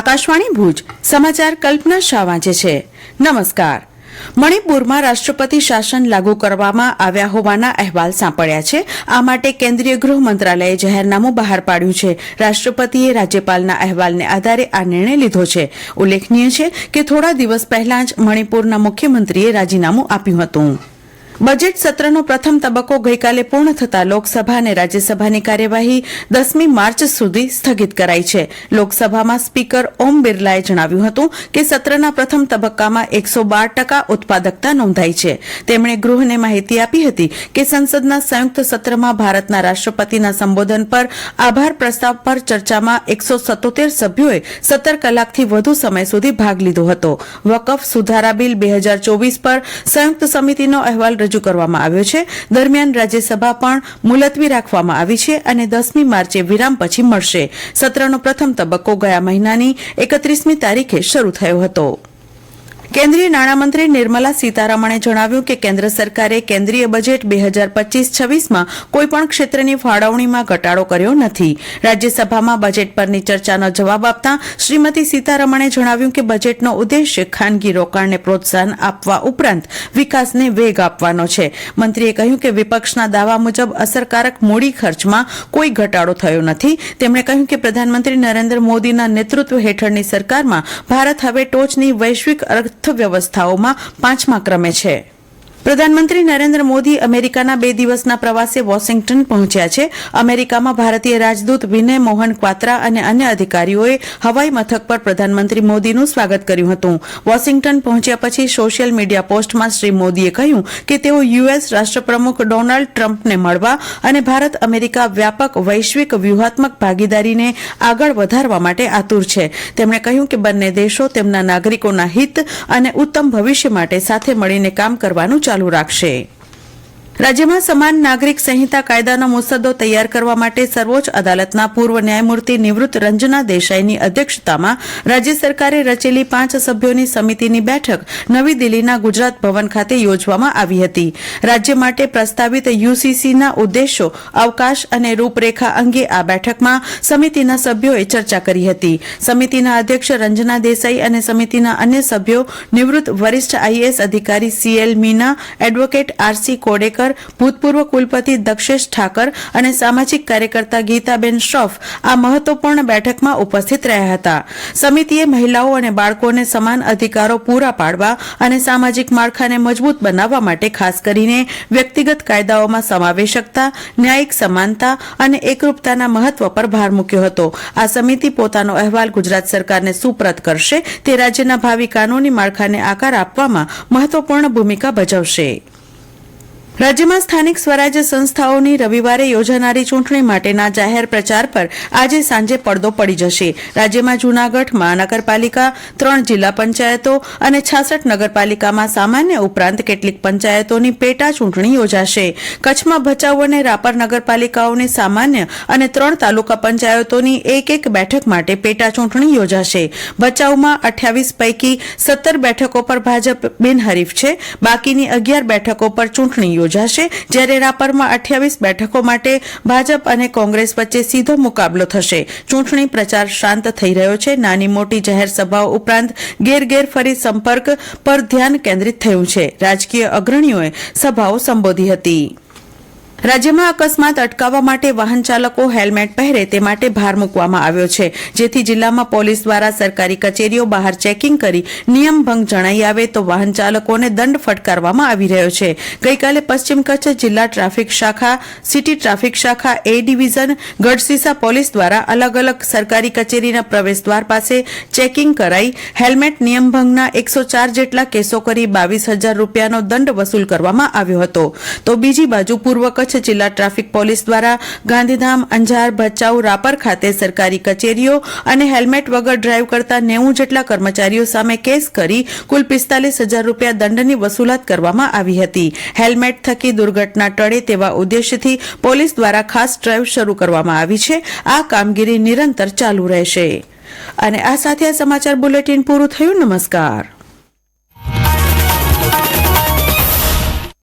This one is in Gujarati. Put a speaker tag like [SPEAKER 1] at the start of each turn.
[SPEAKER 1] આકાશવાણી ભુજ, સમાચાર કલ્પના શાહ વાંચે છે. નમસ્કાર. મણિપુરમાં રાષ્ટ્રપતિ શાસન લાગુ કરવામાં આવ્યા હોવાના અહેવાલ સાંપડ્યા છે. આ માટે કેન્દ્રીય ગૃહ મંત્રાલયે જાહેરનામું બહાર પાડ્યું છે. રાષ્ટ્રપતિએ રાજ્યપાલના અહેવાલને આધારે આ નિર્ણય લીધો છે. ઉલ્લેખનીય છે કે થોડા દિવસ પહેલા જ મણિપુરના મુખ્યમંત્રીએ રાજીનામું આપ્યું હતું. બજેટ સત્રનો પ્રથમ તબક્કો ગઈકાલે પૂર્ણ થતા લોકસભા અને રાજ્યસભાની કાર્યવાહી દસમી માર્ચ સુધી સ્થગિત કરાઈ છે. લોકસભામાં સ્પીકર ઓમ બિરલાએ જણાવ્યું હતું કે સત્રના પ્રથમ તબક્કામાં એકસો બાર ટકા ઉત્પાદકતા નોંધાઈ છે. તેમણે ગૃહને માહિતી આપી હતી કે સંસદના સંયુક્ત સત્રમાં ભારતના રાષ્ટ્રપતિના સંબોધન પર આભાર પ્રસ્તાવ પર ચર્ચામાં એકસો સત્તોતેર સભ્યોએ સત્તર કલાકથી વધુ સમય સુધી ભાગ લીધો હતો. વકફ સુધારા બિલ બે હજાર ચોવીસ પર સંયુક્ત સમિતિનો અહેવાલ રજૂ કરવામાં આવ્યો છે. દરમિયાન રાજ્યસભા પણ મુલતવી રાખવામાં આવી છે અને દસમી માર્ચે વિરામ પછી મળશે. સત્રનો પ્રથમ તબક્કો ગયા મહિનાની એકત્રીસમી તારીખે શરૂ થયો હતો. કેન્દ્રીય નાણામંત્રી નિર્મલા સીતારમણે જણાવ્યું કે કેન્દ્ર સરકારે કેન્દ્રીય બજેટ બે હજાર પચીસ છવ્વીસમાં કોઈપણ ક્ષેત્રની ફાળવણીમાં ઘટાડો કર્યો નથી. રાજ્યસભામાં બજેટ પરની ચર્ચાનો જવાબ આપતા શ્રીમતી સીતારમણે જણાવ્યું કે બજેટનો ઉદ્દેશ્ય ખાનગી રોકાણને પ્રોત્સાહન આપવા ઉપરાંત વિકાસને વેગ આપવાનો છે. મંત્રીએ કહ્યું કે વિપક્ષના દાવા મુજબ અસરકારક મૂડી ખર્ચમાં કોઈ ઘટાડો થયો નથી. તેમણે કહ્યું કે પ્રધાનમંત્રી નરેન્દ્ર મોદીના નેતૃત્વ હેઠળની સરકારમાં ભારત હવે ટોચની વૈશ્વિક અર્થવ્યવસ્થાઓમાં પાંચમા ક્રમે છે. પ્રધાનમંત્રી નરેન્દ્ર મોદી અમેરિકાના બે દિવસના પ્રવાસે વોશિંગ્ટન પહોંચ્યા છે. અમેરિકામાં ભારતીય રાજદૂત વિનય મોહન ક્વાત્રા અને અન્ય અધિકારીઓએ હવાઈ મથક પર પ્રધાનમંત્રી મોદીનું સ્વાગત કર્યું હતું. વોશિંગ્ટન પહોંચ્યા પછી સોશિયલ મીડિયા પોસ્ટમાં શ્રી મોદીએ કહ્યું કે તેઓ યુએસ રાષ્ટ્રપ્રમુખ ડોનાલ્ડ ટ્રમ્પને મળવા અને ભારત અમેરિકા વ્યાપક વૈશ્વિક વ્યૂહાત્મક ભાગીદારીને આગળ વધારવા માટે આતુર છે. તેમણે કહ્યું કે બંને દેશો તેમના નાગરિકોના હિત અને ઉત્તમ ભવિષ્ય માટે સાથે મળીને કામ કરવાનું ચાલુ રાખશે રાજ્યમાં સમાન નાગરિક સંહિતા કાયદાનો મુસદ્દો તૈયાર કરવા માટે સર્વોચ્ચ અદાલતના પૂર્વ ન્યાયમૂર્તિ નિવૃત્ત રંજના દેસાઈની અધ્યક્ષતામાં રાજ્ય સરકારે રચેલી પાંચ સભ્યોની સમિતિની બેઠક નવી દિલ્હીના ગુજરાત ભવન ખાતે યોજવામાં આવી હતી. રાજ્ય માટે પ્રસ્તાવિત યુસીસીના ઉદ્દેશો, અવકાશ અને રૂપરેખા અંગે આ બેઠકમાં સમિતિના સભ્યોએ ચર્ચા કરી હતી. સમિતિના અધ્યક્ષ રંજના દેસાઈ અને સમિતિના અન્ય સભ્યો, નિવૃત્ત વરિષ્ઠ આઈએએસ અધિકારી CL Meena, advocate RC Kodekar ભૂતપૂર્વ કુલપતિ દક્ષેશ ઠાકર અને સામાજિક કાર્યકર્તા ગીતાબેન શ્રોફ આ મહત્વપૂર્ણ બેઠકમાં ઉપસ્થિત રહ્યા હતા. સમિતિએ મહિલાઓ અને બાળકોને સમાન અધિકારો પૂરા પાડવા અને સામાજિક માળખાને મજબૂત બનાવવા માટે ખાસ કરીને વ્યક્તિગત કાયદાઓમાં સમાવેશકતા, ન્યાયિક સમાનતા અને એકરૂપતાના મહત્વ પર ભાર મૂક્યો હતો. આ સમિતિ પોતાનો અહેવાલ ગુજરાત સરકારને સુપ્રત કરશે તે રાજ્યના ભાવિ કાનૂની માળખાને આકાર આપવામાં મહત્વપૂર્ણ ભૂમિકા ભજવશે. રાજ્યમાં સ્થાનિક સ્વરાજ્ય સંસ્થાઓની રવિવારે યોજાનારી ચૂંટણી માટેના જાહેર પ્રચાર પર આજે સાંજે પડદો પડી જશે. રાજ્યમાં જૂનાગઢ મહાનગરપાલિકા ત્રણ જિલ્લા પંચાયતો અને છાસઠ નગરપાલિકામાં સામાન્ય ઉપરાંત કેટલીક પંચાયતોની પેટા ચૂંટણી યોજાશે. કચ્છમાં ભચાઉ અને રાપર નગરપાલિકાઓની સામાન્ય અને ત્રણ તાલુકા પંચાયતોની એક એક બેઠક માટે પેટા ચૂંટણી યોજાશે. ભચાઉમાં અઠ્યાવીસ પૈકી સત્તર બેઠકો પર ભાજપ બિનહરીફ છે. બાકીની અગિયાર બેઠકો પર ચૂંટણી યોજાશે. જ્યારે રાપરમાં અઠ્યાવીસ બેઠકો માટે ભાજપ અને કોંગ્રેસ વચ્ચે સીધો મુકાબલો થશે. ચૂંટણી પ્રચાર શાંત થઈ રહ્યો છે. નાની મોટી જાહેર સભાઓ ઉપરાંત ઘેર ઘેર ફરી સંપર્ક પર ધ્યાન કેન્દ્રિત થયું છે. રાજકીય અગ્રણીઓએ સભાઓ સંબોધી હતી. રાજ્યમાં અકસ્માત અટકાવવા માટે વાહન ચાલકો હેલ્મેટ પહેરે તે માટે ભાર મૂકવામાં આવ્યો છે. જેથી જિલ્લામાં પોલીસ દ્વારા સરકારી કચેરીઓ બહાર ચેકિંગ કરી નિયમ ભંગ જણાઈ આવે તો વાહન ચાલકોને દંડ ફટકારવામાં આવી રહ્યો છે. ગઈકાલે પશ્ચિમ કચ્છ જિલ્લા ટ્રાફિક શાખા, સિટી ટ્રાફિક શાખા એ ડિવિઝન ગઢસીસા પોલીસ દ્વારા અલગ અલગ સરકારી કચેરીના પ્રવેશદ્વાર પાસે ચેકિંગ કરાઈ. હેલ્મેટ નિયમભંગના એકસો ચાર જેટલા કેસો કરી બાવીસ હજાર રૂપિયાનો દંડ વસૂલ કરવામાં આવ્યો હતો. તો બીજી બાજુ પૂર્વ કચ્છ કચ્છ જિલ્લા ટ્રાફિક પોલીસ દ્વારા ગાંધીધામ અંજાર ભચાઉ રાપર ખાતે સરકારી કચેરીઓ અને હેલ્મેટ વગર ડ્રાઈવ કરતા નેવું જેટલા કર્મચારીઓ સામે કેસ કરી કુલ પિસ્તાલીસ હજાર રૂપિયા દંડની વસૂલાત કરવામાં આવી હતી. હેલ્મેટ થકી દુર્ઘટના ટળે તેવા ઉદ્દેશ્યથી પોલીસ દ્વારા ખાસ ડ્રાઈવ શરૂ કરવામાં આવી છે. આ કામગીરી નિરંતર ચાલુ રહેશે. અને આ સાથે આ સમાચાર બુલેટિન પૂરું થયું. નમસ્કાર.